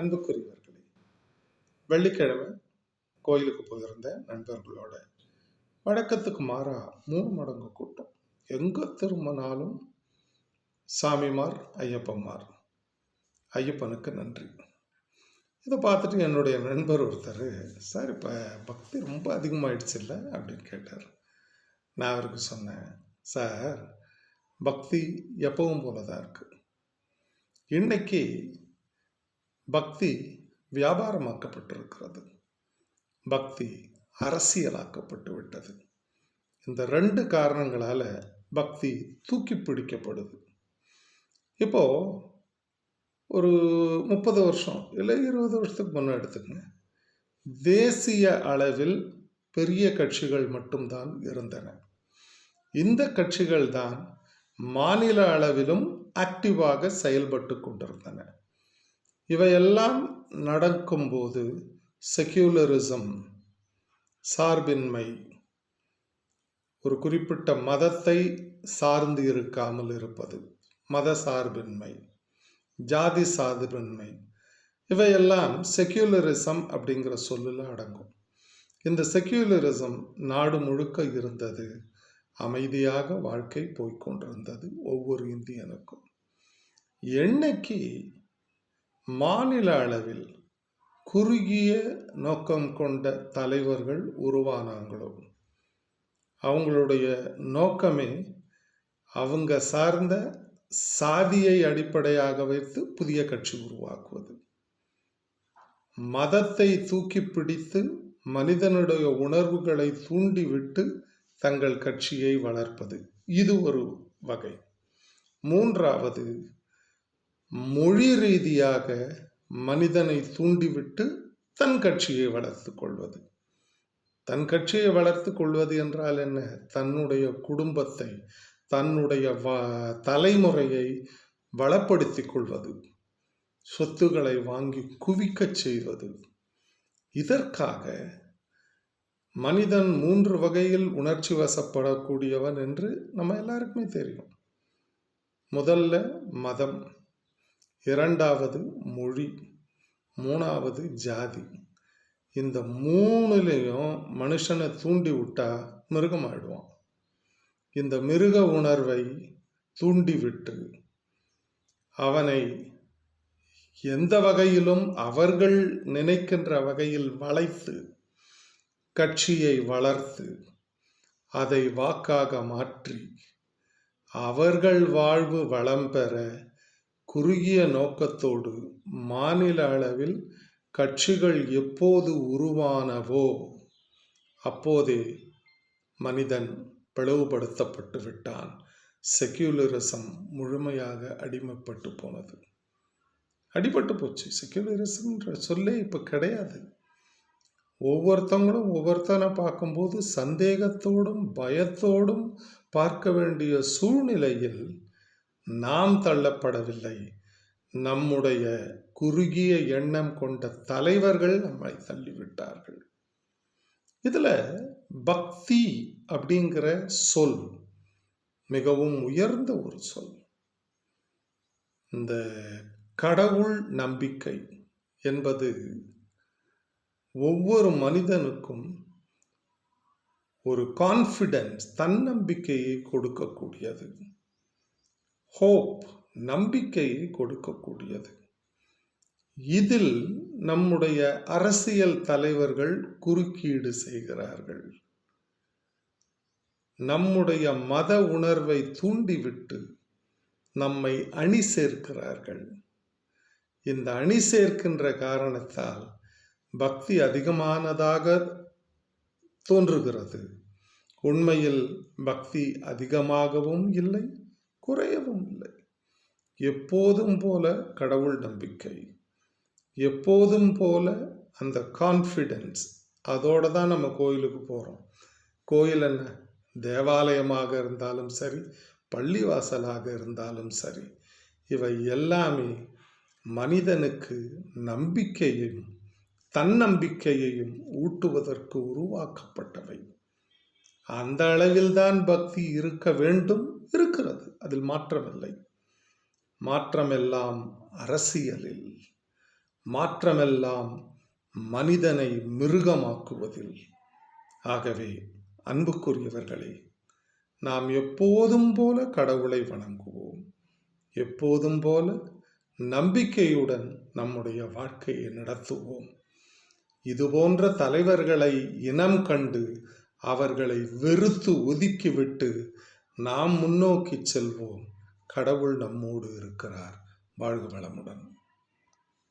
அன்புக்குரியவர்களே வெள்ளிக்கிழமை கோயிலுக்கு போயிருந்த நண்பர்களோட வழக்கத்துக்கு மாறா மூணு மடங்கு கூட்டம். எங்கே திரும்பினாலும் சாமிமார் ஐயப்பன்மார் ஐயப்பனுக்கு நன்றி. இதை பார்த்துட்டு என்னுடைய நண்பர் ஒருத்தர் சார் இப்போ பக்தி ரொம்ப அதிகமாகிடுச்சு இல்லை அப்படின்னு கேட்டார். நான் அவருக்கு சொன்னேன் சார் பக்தி எப்பவும் போல தான் இருக்குது இன்றைக்கி பக்தி வியாபாரமாக்கப்பட்டிருக்கிறது. பக்தி அரசியலாக்கப்பட்டு விட்டது. இந்த ரெண்டு காரணங்களால் பக்தி தூக்கி பிடிக்கப்படுது. இப்போ ஒரு முப்பது வருஷம் இல்லை இருபது வருஷத்துக்கு முன்னே எடுத்துக்கங்க. தேசிய அளவில் பெரிய கட்சிகள் மட்டும்தான் இருந்தன. இந்த கட்சிகள் தான் மாநில அளவிலும் ஆக்டிவாக செயல்பட்டு கொண்டிருந்தன. இவையெல்லாம் நடக்கும்போது செக்யூலரிசம் சார்பின்மை. ஒரு குறிப்பிட்ட மதத்தை சார்ந்து இருக்காமல் இருப்பது. மத சார்பின்மை ஜாதி சார்பின்மை இவையெல்லாம் செக்யூலரிசம் அப்படிங்கிற சொல்லில் அடங்கும். இந்த செக்யூலரிசம் நாடு முழுக்க இருந்தது. அமைதியாக வாழ்க்கை போய்கொண்டிருந்தது ஒவ்வொரு இந்தியனுக்கும். என்னைக்கு மாநில அளவில் குறுகிய நோக்கம் கொண்ட தலைவர்கள் உருவானாங்களோ? அவங்களுடைய நோக்கமே அவங்க சார்ந்த சாதியை அடிப்படையாக வைத்து புதிய கட்சி உருவாக்குவது. மதத்தை தூக்கி பிடித்து மனிதனுடைய உணர்வுகளை தூண்டிவிட்டு தங்கள் கட்சியை வளர்ப்பது. இது ஒரு வகை. மூன்றாவது மொழி ரீதியாக மனிதனை தூண்டிவிட்டு தன் கட்சியை வளர்த்து கொள்வது. தன் கட்சியை வளர்த்து கொள்வது என்றால் என்ன? தன்னுடைய குடும்பத்தை தன்னுடைய வ தலைமுறையை வளப்படுத்தி கொள்வது. சொத்துக்களை வாங்கி குவிக்கச் செய்வது. இதற்காக மனிதன் மூன்று வகையில் உணர்ச்சி வசப்படக்கூடியவன் என்று நம்ம எல்லாருக்குமே தெரியும். முதல்ல மதம். இரண்டாவது மொழி மூணாவது ஜாதி. இந்த மூணுலேயும் மனுஷனை தூண்டி விட்டா மிருகமாயிடுவான். இந்த மிருக உணர்வை தூண்டிவிட்டு அவனை எந்த வகையிலும் அவர்கள் நினைக்கின்ற வகையில் வளைத்து கட்சியை வளர்த்து அதை வாக்காக மாற்றி அவர்கள் வாழ்வு வளம் பெற குறுகிய நோக்கத்தோடு மாநில அளவில் கட்சிகள் எப்போது உருவானவோ அப்போதே மனிதன் பிளவுபடுத்தப்பட்டு விட்டான் செக்யூலரிசம் முழுமையாக அடிமைப்பட்டு போனது. அடிபட்டு போச்சு. செக்யூலரிசம்ன்ற சொல்லே இப்போ கிடையாது. ஒவ்வொருத்தவங்களும் ஒவ்வொருத்தனை பார்க்கும்போது சந்தேகத்தோடும் பயத்தோடும் பார்க்க வேண்டிய சூழ்நிலையில் நாம் தள்ளப்படவில்லை. நம்முடைய குறுகிய எண்ணம் கொண்ட தலைவர்கள் நம்மை தள்ளிவிட்டார்கள். இதில் பக்தி அப்படிங்கிற சொல் மிகவும் உயர்ந்த ஒரு சொல். இந்த கடவுள் நம்பிக்கை என்பது ஒவ்வொரு மனிதனுக்கும் ஒரு கான்ஃபிடென்ஸ் தன்னம்பிக்கையை கொடுக்கக்கூடியது. ஹோப் நம்பிக்கையை கொடுக்கக்கூடியது. இதில் நம்முடைய அரசியல் தலைவர்கள் குறுக்கீடு செய்கிறார்கள். நம்முடைய மத உணர்வை தூண்டிவிட்டு நம்மை அணி சேர்க்கிறார்கள். இந்த அணி சேர்க்கின்ற காரணத்தால் பக்தி அதிகமானதாக தோன்றுகிறது. உண்மையில் பக்தி அதிகமாகவும் இல்லை. குறையவும் இல்லை. எப்போதும் போல கடவுள் நம்பிக்கை. எப்போதும் போல அந்த கான்ஃபிடென்ஸ் அதோடு தான் நம்ம கோயிலுக்கு போகிறோம் கோயில் என்ன? தேவாலயமாக இருந்தாலும் சரி பள்ளிவாசலாக இருந்தாலும் சரி இவை எல்லாமே மனிதனுக்கு நம்பிக்கையையும் தன்னம்பிக்கையையும் ஊட்டுவதற்கு உருவாக்கப்பட்டவை. அந்த அளவில்தான் பக்தி இருக்க வேண்டும் இருக்கிறது. அதில் மாற்றமில்லை. மாற்றமெல்லாம் அரசியலில் மாற்றமெல்லாம் மனிதனை மிருகமாக்குவதில். ஆகவே அன்புக்குரியவர்களே நாம் எப்போதும் போல கடவுளை வணங்குவோம். எப்போதும் போல நம்பிக்கையுடன் நம்முடைய வாழ்க்கையை நடத்துவோம். இதுபோன்ற தலைவர்களை இனம் கண்டு அவர்களை வெறுத்து ஒதுக்கிவிட்டு நாம் முன்னோக்கி செல்வோம். கடவுள் நம்மோடு இருக்கிறார். வாழ்க வளமுடன்.